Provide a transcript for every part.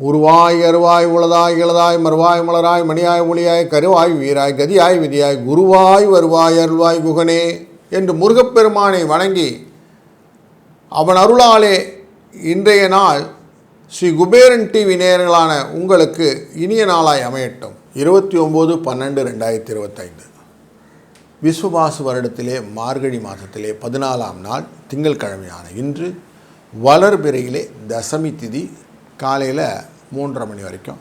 உருவாய் அருவாய் உளதாய் இளதாய் மறுவாய் மலராய் மணியாய் ஒளியாய் கருவாய் வீராய் கதியாய் விதியாய் குருவாய் வருவாய் அருள்வாய் குகனே என்று முருகப்பெருமானை வணங்கி அவன் அருளாலே இன்றைய நாள் ஸ்ரீ குபேரன் டிவி நேயர்களான உங்களுக்கு இனிய நாளாய் அமையட்டும். இருபத்தி ஒம்பது பன்னெண்டு ரெண்டாயிரத்தி இருபத்தைந்து. விஸ்வபாசு வருடத்திலே மார்கழி மாதத்திலே பதினாலாம் நாள் திங்கட்கிழமையான இன்று வளர்பிறையிலே தசமி திதி காலையில் மூன்றரை மணி வரைக்கும்.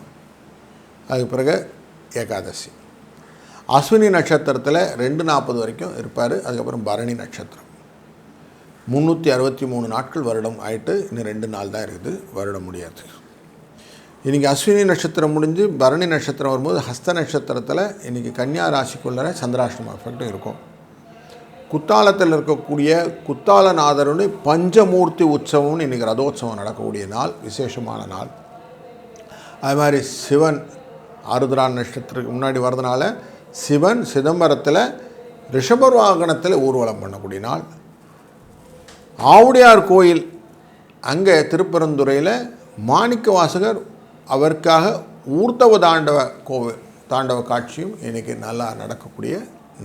அதுக்கு பிறகு ஏகாதசி. அஸ்வினி நட்சத்திரத்தில் ரெண்டு நாற்பது வரைக்கும் இருப்பார் அதுக்கப்புறம் பரணி நட்சத்திரம். முந்நூற்றி அறுபத்தி மூணு நாட்கள் வருடம் ஆயிட்டு இன்னும் ரெண்டு நாள் தான் இருக்குது வருடம் முடியாது. இன்றைக்கி அஸ்வினி நட்சத்திரம் முடிஞ்சு பரணி நட்சத்திரம் வரும்போது ஹஸ்த நட்சத்திரத்தில் இன்றைக்கி கன்னியா ராசிக்குள்ளே சந்திராஷ்டம எஃபெக்டும் இருக்கும். குத்தாலத்தில் இருக்கக்கூடிய குத்தாலநாதருன்னு பஞ்சமூர்த்தி உற்சவம்னு இன்றைக்கி ரதோத்சவம் நடக்கக்கூடிய நாள் விசேஷமான நாள். அது மாதிரி சிவன் ஆருத்ரான் நட்சத்திரத்துக்கு முன்னாடி வர்றதுனால சிவன் சிதம்பரத்தில் ரிஷபர் வாகனத்தில் ஊர்வலம் பண்ணக்கூடிய நாள். ஆவுடையார் கோயில் அங்கே திருப்பரந்துறையில் மாணிக்க வாசகர் அவருக்காக ஊர்த்தவ தாண்டவ கோவில் தாண்டவ காட்சியும் இன்றைக்கி நல்லா நடக்கக்கூடிய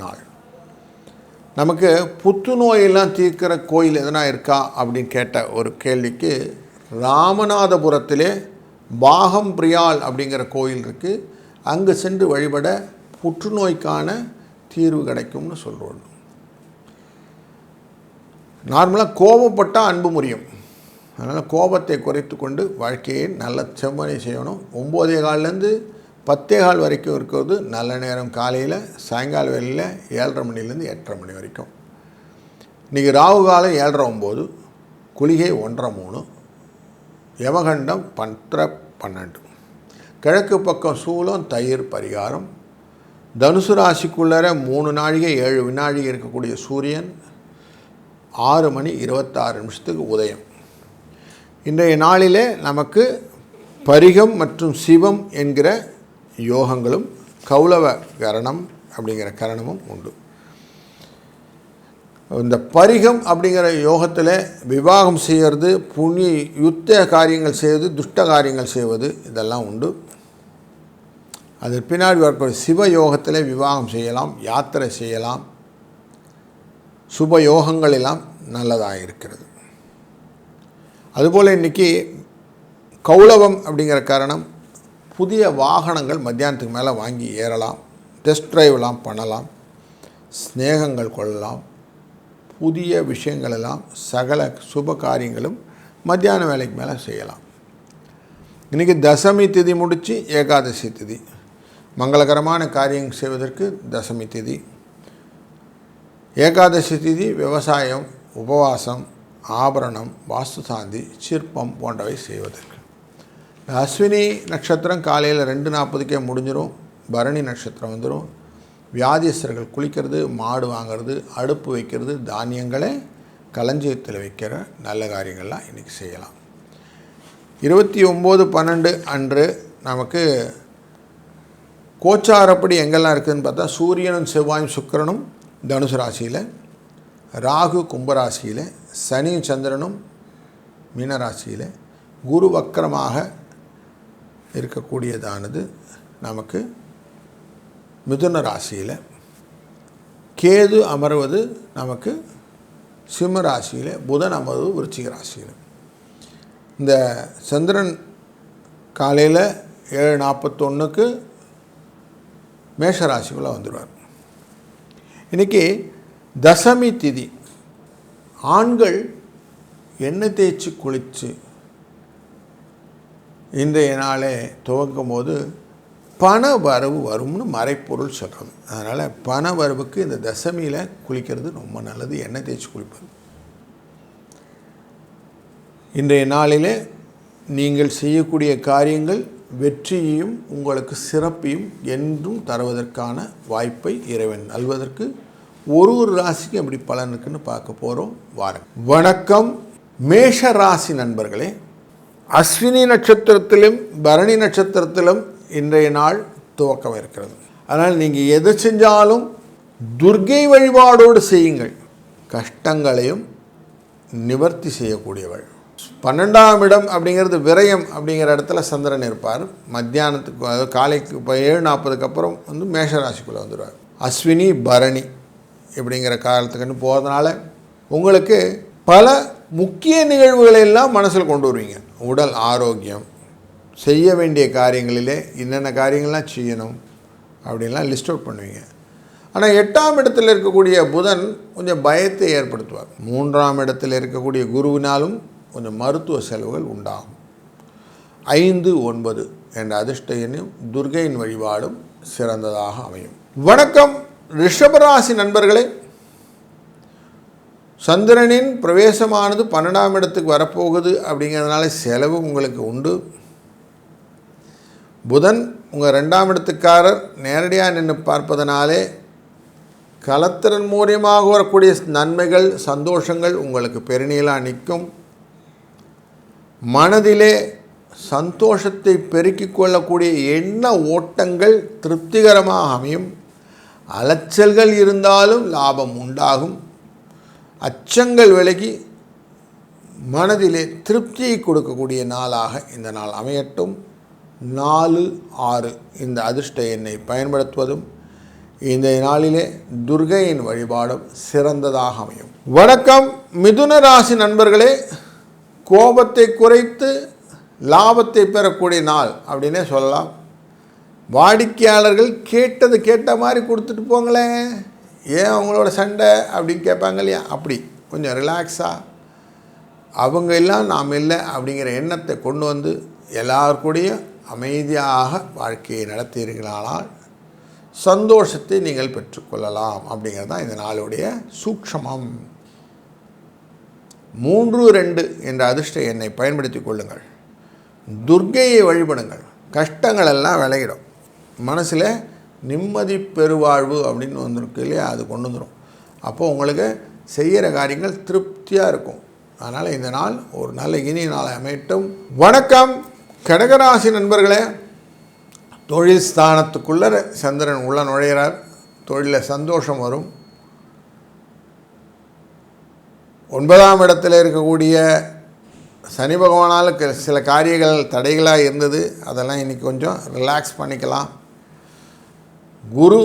நாள். நமக்கு புத்துநோயெல்லாம் தீர்க்கிற கோயில் எதனா இருக்கா அப்படின்னு கேட்ட ஒரு கேள்விக்கு ராமநாதபுரத்திலே பாகம் பிரியால் அப்படிங்கிற கோயில் இருக்குது அங்கு சென்று வழிபட புற்றுநோய்க்கான தீர்வு கிடைக்கும்னு சொல்கிறோம் நார்மலாக கோபப்பட்டால் அன்பு முறியும். அதனால் கோபத்தை குறைத்து கொண்டு வாழ்க்கையை நல்ல செவ்வனை செய்யணும். ஒம்போதே கால்லேருந்து பத்தே கால் வரைக்கும் இருக்கிறது நல்ல நேரம் காலையில் சாயங்கால வேலையில் ஏழரை மணிலேருந்து எட்டரை மணி வரைக்கும். இன்றைக்கி ராகு காலம் ஏழரை ஒம்பது குளிகை ஒன்றரை மூணு யமகண்டம் பத்தரை பன்னெண்டு. கிழக்கு பக்கம் சூலம் தயிர் பரிகாரம். தனுசு ராசிக்குள்ளர மூணு நாழிகை ஏழு வினாழிகை இருக்கக்கூடிய சூரியன் ஆறு மணி இருபத்தாறு நிமிஷத்துக்கு உதயம். இன்றைய நாளிலே நமக்கு பரிகம் மற்றும் சிவம் என்கிற யோகங்களும் கௌலவ கரணம் அப்படிங்கிற கரணமும் உண்டு. இந்த பரிகம் அப்படிங்கிற யோகத்தில் விவாகம் செய்கிறது புண்ணிய யுத்த காரியங்கள் செய்வது துஷ்ட காரியங்கள் செய்வது இதெல்லாம் உண்டு. அது பின்னாடி வரக்கூடிய சிவ யோகத்தில் விவாகம் செய்யலாம் யாத்திரை செய்யலாம். சுப யோகங்களெல்லாம் நல்லதாக இருக்கிறது அதுபோல் இன்றைக்கி கௌளவம் அப்படிங்கிற காரணம் புதிய வாகனங்கள் மத்தியானத்துக்கு மேலே வாங்கி ஏறலாம் டெஸ்ட் ட்ரைவ்லாம் பண்ணலாம் ஸ்நேகங்கள் கொள்ளலாம் புதிய விஷயங்கள் எல்லாம் சகல சுப காரியங்களும் மத்தியான வேலைக்கு மேலே செய்யலாம். இன்றைக்கி தசமி திதி முடித்து ஏகாதசி திதி. மங்களகரமான காரியம் செய்வதற்கு தசமி திதி. ஏகாதசி திதி விவசாயம் உபவாசம் ஆபரணம் வாஸ்துசாந்தி சிற்பம் போன்றவை செய்வதற்கு. அஸ்வினி நட்சத்திரம் காலையில் ரெண்டு நாற்பதுக்கே முடிஞ்சிடும் பரணி நட்சத்திரம் வந்துடும் வியாதிஸ்தர்கள் குளிக்கிறது மாடு வாங்கிறது அடுப்பு வைக்கிறது தானியங்களை களஞ்சியத்தில் வைக்கிற நல்ல காரியங்கள்லாம் இன்றைக்கி செய்யலாம். இருபத்தி ஒம்பது பன்னெண்டு அன்று நமக்கு கோச்சாரப்படி எங்கெல்லாம் இருக்குதுன்னு பார்த்தா சூரியனும் செவ்வாயும் சுக்கிரனும் தனுசு ராசியில் ராகு கும்பராசியில் சனியும் சந்திரனும் மீனராசியில் குரு வக்கரமாக இருக்கக்கூடியதானது நமக்கு மிதுன ராசியில். கேது அமர்வது நமக்கு சிம்ம ராசியில் புதன் அமர்வு விருச்சிக ராசியில். இந்த சந்திரன் காலையில் ஏழு நாற்பத்தொன்றுக்கு மேஷ ராசிக்குள்ளே வந்துடுவார் இன்றைக்கி தசமி திதி. ஆண்கள் எண்ணெய் தேய்ச்சி குளித்து இன்றைய நாளே துவங்கும் போது பண வரவு வரும்னு மறைப்பொருள் சொல்கிறது அதனால் பண வரவுக்கு இந்த தசமியில் குளிக்கிறது ரொம்ப நல்லது எண்ணெய் தேய்ச்சி குளிப்பது. இன்றைய நாளிலே நீங்கள் செய்யக்கூடிய காரியங்கள் வெற்றியையும் உங்களுக்கு சிறப்பையும் என்றும் தருவதற்கான வாய்ப்பை இறைவன் நல்வதற்கு ஒரு ஒரு ராசிக்கும் எப்படி பலன் இருக்குன்னு பார்க்க போகிறோம் வாரம் வணக்கம். மேஷ ராசி நண்பர்களே அஸ்வினி நட்சத்திரத்திலும் பரணி நட்சத்திரத்திலும் இன்றைய நாள் துவக்கம் இருக்கிறது. அதனால் நீங்கள் எது செஞ்சாலும் துர்க்கை வழிபாடோடு செய்யுங்கள். கஷ்டங்களையும் நிவர்த்தி செய்யக்கூடியவள். பன்னெண்டாம் இடம் அப்படிங்கிறது விரயம் அப்படிங்கிற இடத்துல சந்திரன் இருப்பார். மத்தியானத்துக்கு அதாவது காலைக்கு இப்போ ஏழு நாற்பதுக்கு அப்புறம் வந்து மேஷராசிக்குள்ளே வந்துடுவார் அஸ்வினி பரணி. இப்படிங்கிற காலத்துக்குன்னு போகிறதுனால உங்களுக்கு பல முக்கிய நிகழ்வுகளை எல்லாம் மனசில் கொண்டு வருவீங்க. உடல் ஆரோக்கியம் செய்ய வேண்டிய காரியங்களிலே என்னென்ன காரியங்கள்லாம் செய்யணும் அப்படின்லாம் லிஸ்ட் அவுட் பண்ணுவீங்க. ஆனால் எட்டாம் இடத்தில் இருக்கக்கூடிய புதன் கொஞ்சம் பயத்தை ஏற்படுத்துவார். மூன்றாம் இடத்தில் இருக்கக்கூடிய குருவினாலும் கொஞ்சம் மருத்துவ செலவுகள் உண்டாகும். ஐந்து ஒன்பது என்ற அதிர்ஷ்ட எண்ணும் துர்கையின் வழிபாடும் சிறந்ததாக அமையும். வணக்கம். ரிஷபராசி நண்பர்களே சந்திரனின் பிரவேசமானது பன்னெண்டாம் இடத்துக்கு வரப்போகுது அப்படிங்கிறதுனால செலவு உங்களுக்கு உண்டு. புதன் உங்கள் ரெண்டாம் இடத்துக்காரர் நேரடியாக நின்று பார்ப்பதனாலே கலத்திறன் மூலியமாக வரக்கூடிய நன்மைகள் சந்தோஷங்கள் உங்களுக்கு பெருநீளாக நிற்கும். மனதிலே சந்தோஷத்தை பெருக்கிக் கொள்ளக்கூடிய எண்ண ஓட்டங்கள் திருப்திகரமாக அமையும். அலைச்சல்கள் இருந்தாலும் லாபம் உண்டாகும். அச்சங்கள் விலகி மனதிலே திருப்தியை கொடுக்கக்கூடிய நாளாக இந்த நாள் அமையட்டும். நாலு ஆறு இந்த அதிர்ஷ்ட எண்ணை பயன்படுத்துவதும் இந்த நாளிலே துர்கையின் வழிபாடும் சிறந்ததாக அமையும். வணக்கம் மிதுன ராசி நண்பர்களே. கோபத்தை குறைத்து லாபத்தை பெறக்கூடிய நாள் அப்படின்னே சொல்லலாம். வாடிக்கையாளர்கள் கேட்டது கேட்ட மாதிரி கொடுத்துட்டு போங்களேன். ஏன் அவங்களோட சண்டை? அப்படின்னு கேட்பாங்க இல்லையா? அப்படி. கொஞ்சம் ரிலாக்ஸாக அவங்க எல்லாம் நாம் இல்லை அப்படிங்கிற எண்ணத்தை கொண்டு வந்து எல்லாருக்கூடையும் அமைதியாக வாழ்க்கையை நடத்தியிருக்கிறானால் சந்தோஷத்தை நீங்கள் பெற்றுக்கொள்ளலாம் அப்படிங்கிறது தான் இந்த நாளுடைய சூக்ஷமம் மூன்று ரெண்டு என்ற அதிர்ஷ்ட எண்ணை பயன்படுத்தி கொள்ளுங்கள். துர்கையை வழிபடுங்கள். கஷ்டங்களெல்லாம் விளையிடும் மனசில் நிம்மதி பெருவாழ்வு அப்படின்னு வந்திருக்கு இல்லையா? அது கொண்டு வந்துடும் அப்போது உங்களுக்கு செய்கிற காரியங்கள் திருப்தியாக இருக்கும். அதனால் இந்த நாள் ஒரு நல்ல இனிய நாளை அமையட்டும். வணக்கம். கடகராசி நண்பர்களே தொழில் ஸ்தானத்துக்குள்ளே சந்திரன் உள்ள நுழையிறார். தொழிலில் சந்தோஷம் வரும். ஒன்பதாம் இடத்தில் இருக்கக்கூடிய சனி பகவானால் க- சில காரியங்கள் தடைகளாக இருந்தது. அதெல்லாம் இன்றைக்கி கொஞ்சம் ரிலாக்ஸ் பண்ணிக்கலாம். குரு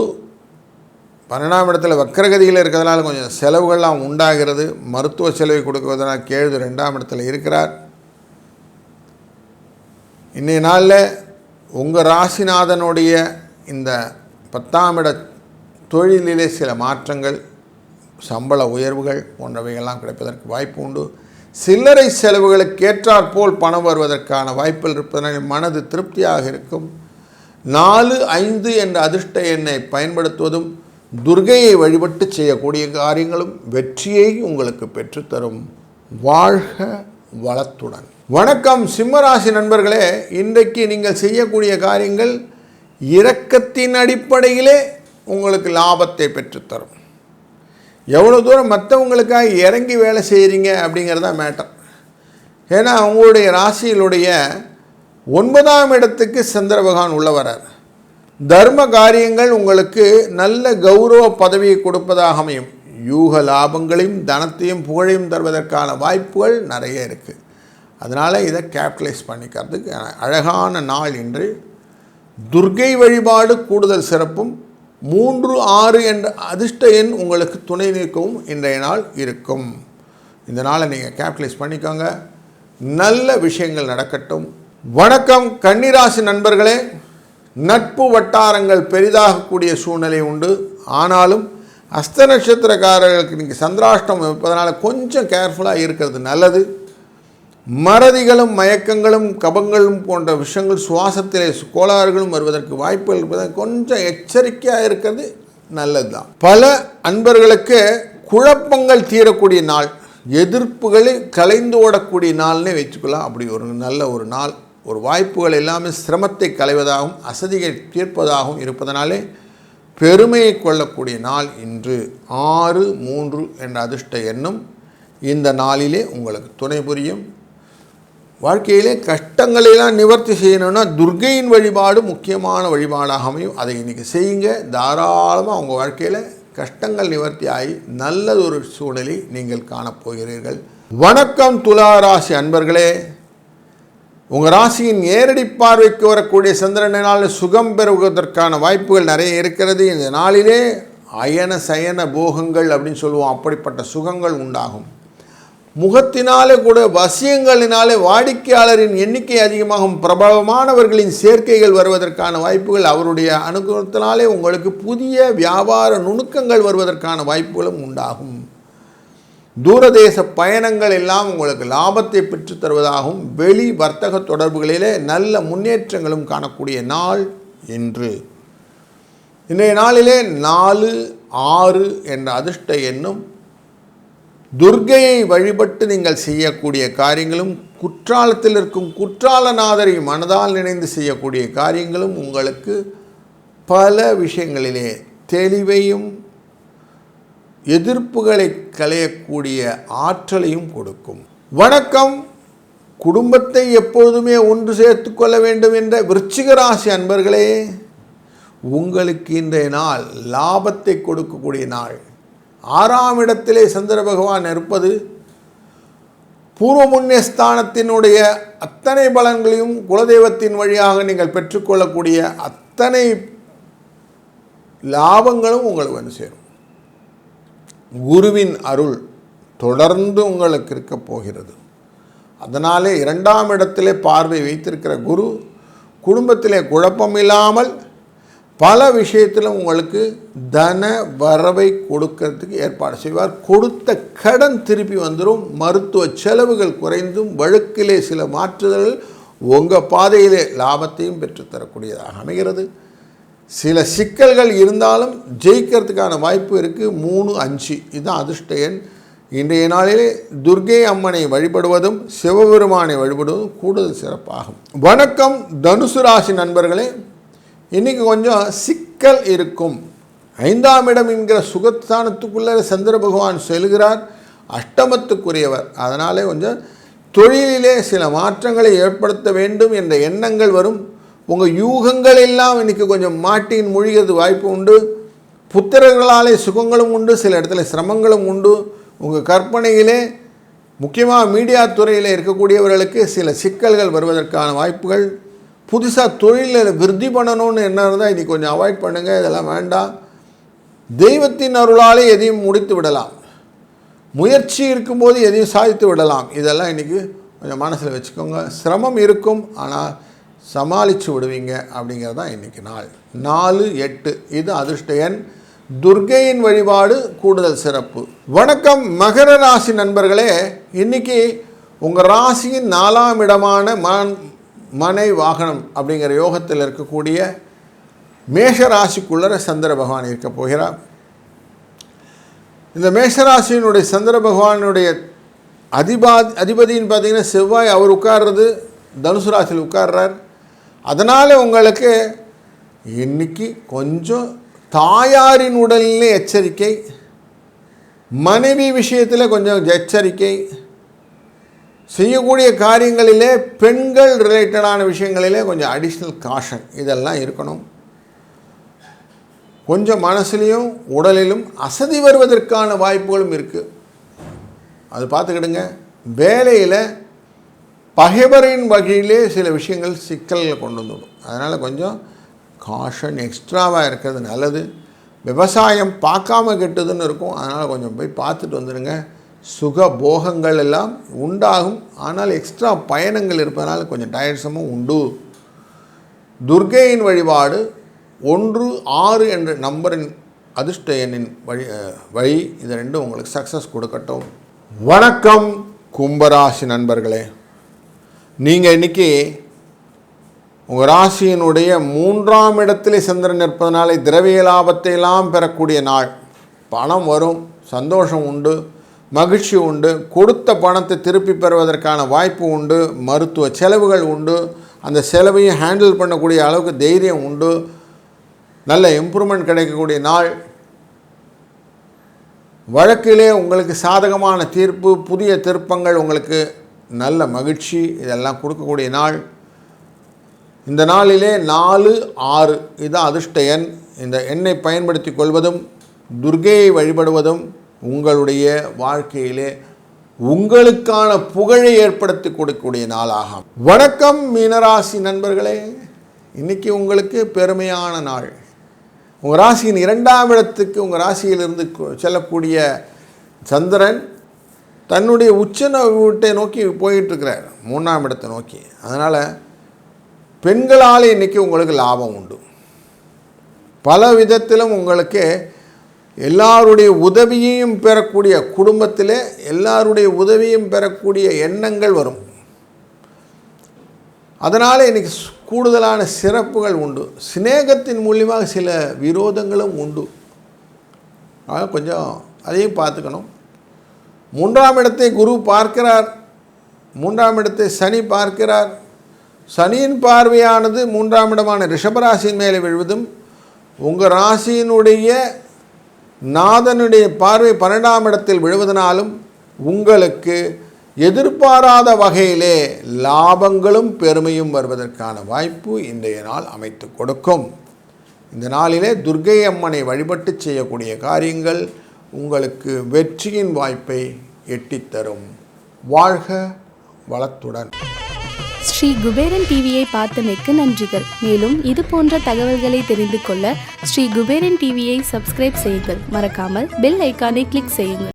பன்னெண்டாம் இடத்துல வக்கரகதியில் இருக்கிறதுனால கொஞ்சம் செலவுகள்லாம் உண்டாகிறது. மருத்துவ செலவை கொடுக்குவதனால் கேழ்து ரெண்டாம் இடத்துல இருக்கிறார். இன்றைய நாளில் உங்கள் ராசிநாதனுடைய இந்த பத்தாம் இட தொழிலிலே சில மாற்றங்கள் சம்பள உயர்வுகள் போன்றவைகள்லாம் கிடைப்பதற்கு வாய்ப்பு உண்டு. சில்லறை செலவுகளுக்கு ஏற்றாற்போல் பணம் வருவதற்கான வாய்ப்புகள் இருப்பதனால் மனது திருப்தியாக இருக்கும். நாலு ஐந்து என்ற அதிர்ஷ்ட எண்ணை பயன்படுத்துவதும் துர்கையை வழிபட்டு செய்யக்கூடிய காரியங்களும் வெற்றியை உங்களுக்கு பெற்றுத்தரும். வாழ்க வளத்துடன். வணக்கம் சிம்மராசி நண்பர்களே இன்றைக்கு நீங்கள் செய்யக்கூடிய காரியங்கள் இரக்கத்தின் அடிப்படையிலே உங்களுக்கு லாபத்தை பெற்றுத்தரும். எவ்வளோ தூரம் மற்றவங்களுக்காக இறங்கி வேலை செய்கிறீங்க அப்படிங்கிறது தான் மேட்டர் ஏன்னா உங்களுடைய ராசியிலுடைய ஒன்பதாம் இடத்துக்கு சந்திர பகவான் உள்ள வரார் தர்ம காரியங்கள் உங்களுக்கு நல்ல கௌரவ பதவியை கொடுப்பதாக அமையும். யூக லாபங்களையும் தனத்தையும் புகழையும் தருவதற்கான வாய்ப்புகள் நிறைய இருக்குது அதனால் இதை கேபிட்டலைஸ் பண்ணிக்கிறதுக்கு அழகான நாள் இன்று. துர்க்கை வழிபாடு கூடுதல் சிறப்பும் மூன்று ஆறு என்ற அதிர்ஷ்ட எண் உங்களுக்கு துணை நிற்கவும் இன்றைய நாள் இருக்கும். இந்த நாளை நீங்கள் கேபிட்டலைஸ் பண்ணிக்கோங்க. நல்ல விஷயங்கள் நடக்கட்டும். வணக்கம் கன்னிராசி நண்பர்களே. நட்பு வட்டாரங்கள் பெரிதாகக்கூடிய சூழ்நிலை உண்டு. ஆனாலும் அஸ்த நட்சத்திரக்காரர்களுக்கு நீங்கள் சந்திராஷ்டம் வைப்பதனால் கொஞ்சம் கேர்ஃபுல்லாக இருக்கிறது நல்லது. மறதிகளும் மயக்கங்களும் கபங்களும் போன்ற விஷயங்கள் சுவாசத்திலே கோளாறுகளும் வருவதற்கு வாய்ப்புகள் இருப்பதால் கொஞ்சம் எச்சரிக்கையாக இருக்கிறது நல்லது தான் பல அன்பர்களுக்கு குழப்பங்கள் தீரக்கூடிய நாள். எதிர்ப்புகளை கலைந்து ஓடக்கூடிய நாள்னே வச்சுக்கலாம் அப்படி ஒரு நல்ல ஒரு நாள். ஒரு வாய்ப்புகள் எல்லாமே சிரமத்தை களைவதாகவும் அசதியை தீர்ப்பதாகவும் இருப்பதனாலே பெருமையை கொள்ளக்கூடிய நாள் இன்று. ஆறு மூன்று என்ற அதிர்ஷ்ட எண்ணும் இந்த நாளிலே உங்களுக்கு துணை புரியும். வாழ்க்கையிலே கஷ்டங்களெல்லாம் நிவர்த்தி செய்யணும்னா துர்க்கையின் வழிபாடு முக்கியமான வழிபாடாக அமையும். அதை இன்றைக்கி செய்யுங்க. தாராளமாக உங்கள் வாழ்க்கையில் கஷ்டங்கள் நிவர்த்தி ஆகி நல்லதொரு சூழலை நீங்கள் காணப்போகிறீர்கள். வணக்கம் துலா ராசி அன்பர்களே. உங்கள் ராசியின் நேரடி பார்வைக்கு வரக்கூடிய சந்திரனால் சுகம் பெறுவதற்கான வாய்ப்புகள் நிறைய இருக்கிறது. இந்த நாளிலே அயன சயன போகங்கள் அப்படின்னு சொல்லுவோம். அப்படிப்பட்ட சுகங்கள் உண்டாகும். முகத்தினாலே கூட வசியங்களினாலே வாடிக்கையாளரின் எண்ணிக்கை அதிகமாகும். பிரபலமானவர்களின் சேர்க்கைகள் வருவதற்கான வாய்ப்புகள் அவருடைய அனுகூலத்தினாலே உங்களுக்கு புதிய வியாபார நுணுக்கங்கள் வருவதற்கான வாய்ப்புகளும் உண்டாகும். தூரதேச பயணங்கள் எல்லாம் உங்களுக்கு லாபத்தை பெற்றுத் தருவதாகவும் வெளி வர்த்தக தொடர்புகளிலே நல்ல முன்னேற்றங்களும் காணக்கூடிய நாள் இன்று. இன்றைய நாளிலே நாலு ஆறு என்ற அதிர்ஷ்ட எண்ணும் துர்க்கையை வழிபட்டு நீங்கள் செய்யக்கூடிய காரியங்களும் குற்றாலத்தில் இருக்கும் குற்றாலநாதரை மனதால் நினைந்து செய்யக்கூடிய காரியங்களும் உங்களுக்கு பல விஷயங்களிலே தெளிவையும் எதிர்ப்புகளை களையக்கூடிய ஆற்றலையும் கொடுக்கும். வணக்கம். குடும்பத்தை எப்பொழுதுமே ஒன்று சேர்த்து கொள்ள வேண்டும் என்ற விருச்சிக ராசி அன்பர்களே உங்களுக்கு இன்றைய நாள் லாபத்தை கொடுக்கக்கூடிய நாள். ஆறாம் இடத்திலே சந்திர பகவான் இருப்பது பூர்வ புண்ணிய ஸ்தானத்தினுடைய அத்தனை பலன்களையும் குலதெய்வத்தின் வழியாக நீங்கள் பெற்றுக்கொள்ளக்கூடிய அத்தனை லாபங்களும் உங்களுக்கு வந்து சேரும். குருவின் அருள் தொடர்ந்து உங்களுக்கு இருக்க போகிறது. அதனாலே இரண்டாம் இடத்திலே பார்வை வைத்திருக்கிற குரு குடும்பத்திலே குழப்பம் இல்லாமல் பல விஷயத்தில் உங்களுக்கு தன வரவை கொடுக்கறதுக்கு ஏற்பாடு செய்வார். கொடுத்த கடன் திருப்பி வந்துடும் மருத்துவ செலவுகள் குறைந்தும் வழக்கிலே சில மாற்றுதல்கள் உங்கள் பாதையிலே லாபத்தையும் பெற்றுத்தரக்கூடியதாக அமைகிறது. சில சிக்கல்கள் இருந்தாலும் ஜெயிக்கிறதுக்கான வாய்ப்பு இருக்குது மூணு அஞ்சு. இதுதான் அதிர்ஷ்ட எண். இன்றைய நாளிலே துர்கை அம்மனை வழிபடுவதும் சிவபெருமானை வழிபடுவதும் கூடுதல் சிறப்பாகும். வணக்கம் தனுசு ராசி நண்பர்களே. இன்றைக்கி கொஞ்சம் சிக்கல் இருக்கும். ஐந்தாம் இடம் என்கிற சுகஸ்தானத்துக்குள்ளே சந்திர பகவான் செல்கிறார். அஷ்டமத்துக்குரியவர். அதனாலே கொஞ்சம் தொழிலிலே சில மாற்றங்களை ஏற்படுத்த வேண்டும் என்ற எண்ணங்கள் வரும். உங்கள் யூகங்கள் எல்லாம் இன்றைக்கி கொஞ்சம் மாட்டின் மூழ்கிறது வாய்ப்பு உண்டு. புத்திரர்களாலே சுகங்களும் உண்டு சில இடத்துல சிரமங்களும் உண்டு. உங்கள் கற்பனையிலே முக்கியமாக மீடியா துறையில் இருக்கக்கூடியவர்களுக்கு சில சிக்கல்கள் வருவதற்கான வாய்ப்புகள். புதுசாக தொழிலில் விருத்தி பண்ணணும்னு என்ன இருந்தால் இன்றைக்கி கொஞ்சம் அவாய்ட் பண்ணுங்கள் இதெல்லாம் வேண்டாம். தெய்வத்தின் அருளாலே எதையும் முடித்து விடலாம். முயற்சி இருக்கும்போது எதையும் சாதித்து விடலாம். இதெல்லாம் இன்றைக்கி கொஞ்சம் மனசில் வச்சுக்கோங்க. சிரமம் இருக்கும் ஆனால் சமாளித்து விடுவீங்க அப்படிங்கிறது தான் இன்றைக்கி நாள். நாலு எட்டு. இது அதிர்ஷ்ட எண். துர்கையின் வழிபாடு கூடுதல் சிறப்பு. வணக்கம் மகர ராசி நண்பர்களே. இன்றைக்கி உங்கள் ராசியின் நாலாம் இடமான மன் மனை வாகனம் அப்படிங்கிற யோகத்தில் இருக்கக்கூடிய மேஷ ராசிக்குள்ளர சந்திர பகவான் இருக்க போகிறார். இந்த மேஷராசியினுடைய சந்திர பகவானுடைய அதிபா அதிபதின்னு பார்த்தீங்கன்னா செவ்வாய் அவர் உட்கார்றது தனுசு ராசியில் உட்கார்றார். அதனால் உங்களுக்கு இன்னைக்கு கொஞ்சம் தாயாரின் உடலிலே எச்சரிக்கை மனைவி விஷயத்தில் கொஞ்சம் எச்சரிக்கை செய்யக்கூடிய காரியங்களிலே பெண்கள் ரிலேட்டடான விஷயங்களிலே கொஞ்சம் அடிஷ்னல் காஷன் இதெல்லாம் இருக்கணும். கொஞ்சம் மனசுலேயும் உடலிலும் அசதி வருவதற்கான வாய்ப்புகளும் இருக்குது அது பார்த்துக்கிடுங்க. வேலையில் பகைவரின் வகையிலே சில விஷயங்கள் சிக்கலில் கொண்டு வந்துடும் அதனால் கொஞ்சம் காஷன் எக்ஸ்ட்ராவாக இருக்கிறது நல்லது. விவசாயம் பார்க்காம கெட்டதுன்னு இருக்கும். அதனால் கொஞ்சம் போய் பார்த்துட்டு வந்துடுங்க சுக போகங்கள் எல்லாம் உண்டாகும். ஆனால் எக்ஸ்ட்ரா பயணங்கள் இருப்பதனால கொஞ்சம் டயர்ஸமும் உண்டு. துர்கையின் வழிபாடு ஒன்று ஆறு என்ற நம்பரின் அதிர்ஷ்ட எண்ணின் வழி வழி. இது ரெண்டும் உங்களுக்கு சக்ஸஸ் கொடுக்கட்டும். வணக்கம் கும்பராசி நண்பர்களே. நீங்கள் இன்னைக்கு உங்கள் ராசியினுடைய மூன்றாம் இடத்திலே சந்திரன் நிற்பதனாலே திரவிய லாபத்தை எல்லாம் பெறக்கூடிய நாள். பணம் வரும் சந்தோஷம் உண்டு மகிழ்ச்சி உண்டு கொடுத்த பணத்தை திருப்பி பெறுவதற்கான வாய்ப்பு உண்டு மருத்துவ செலவுகள் உண்டு அந்த செலவையும் ஹேண்டில் பண்ணக்கூடிய அளவுக்கு தைரியம் உண்டு நல்ல இம்ப்ரூவ்மெண்ட் கிடைக்கக்கூடிய நாள். வழக்கிலே உங்களுக்கு சாதகமான தீர்ப்பு புதிய திருப்பங்கள் உங்களுக்கு நல்ல மகிழ்ச்சி இதெல்லாம் கொடுக்கக்கூடிய நாள். இந்த நாளிலே நாலு ஆறு இதுதான் அதிர்ஷ்ட எண். இந்த எண்ணை பயன்படுத்தி கொள்வதும் துர்கையை வழிபடுவதும் உங்களுடைய வாழ்க்கையிலே உங்களுக்கான புகழை ஏற்படுத்தி கொடுக்கக்கூடிய நாளாகும். வணக்கம் மீனராசி நண்பர்களே. இன்னைக்கு உங்களுக்கு பெருமையான நாள். உங்கள் ராசியின் இரண்டாம் இடத்துக்கு உங்கள் ராசியிலிருந்து செல்லக்கூடிய சந்திரன் தன்னுடைய உச்ச வீட்டை நோக்கி போயிட்டுருக்கிறார் மூணாம் இடத்தை நோக்கி. அதனால் பெண்களால் இன்றைக்கி உங்களுக்கு லாபம் உண்டு. பல விதத்திலும் உங்களுக்கு எல்லாருடைய உதவியையும் பெறக்கூடிய குடும்பத்திலே எல்லாருடைய உதவியும் பெறக்கூடிய எண்ணங்கள் வரும். அதனால் இன்றைக்கி கூடுதலான சிறப்புகள் உண்டு. சிநேகத்தின் மூலியமாக சில விரோதங்களும் உண்டு. அதனால் கொஞ்சம் அதையும் பார்த்துக்கணும். மூன்றாம் இடத்தை குரு பார்க்கிறார். மூன்றாம் இடத்தை சனி பார்க்கிறார். சனியின் பார்வையானது மூன்றாம் இடமான ரிஷபராசியின் மேலே விழுவதும் உங்கள் ராசியினுடைய நாதனுடைய பார்வை பன்னெண்டாம் இடத்தில் விழுவதனாலும் உங்களுக்கு எதிர்பாராத வகையிலே லாபங்களும் பெருமையும் வருவதற்கான வாய்ப்பு இன்றைய நாள் அமைத்து கொடுக்கும். இந்த நாளிலே துர்க்கை அம்மனை வழிபட்டு செய்யக்கூடிய காரியங்கள் உங்களுக்கு வெற்றியின் வாய்ப்பை எட்டித்தரும் வாழ்க வளத்துடன். ஸ்ரீ குபேரன் டிவியை பார்த்தமைக்கு நன்றிகள். மேலும் இது போன்ற தகவல்களை தெரிந்து கொள்ள ஸ்ரீ குபேரன் டிவியை சப்ஸ்கிரைப் செய்யுங்கள். மறக்காமல் பெல் ஐக்கானை கிளிக் செய்யுங்கள்.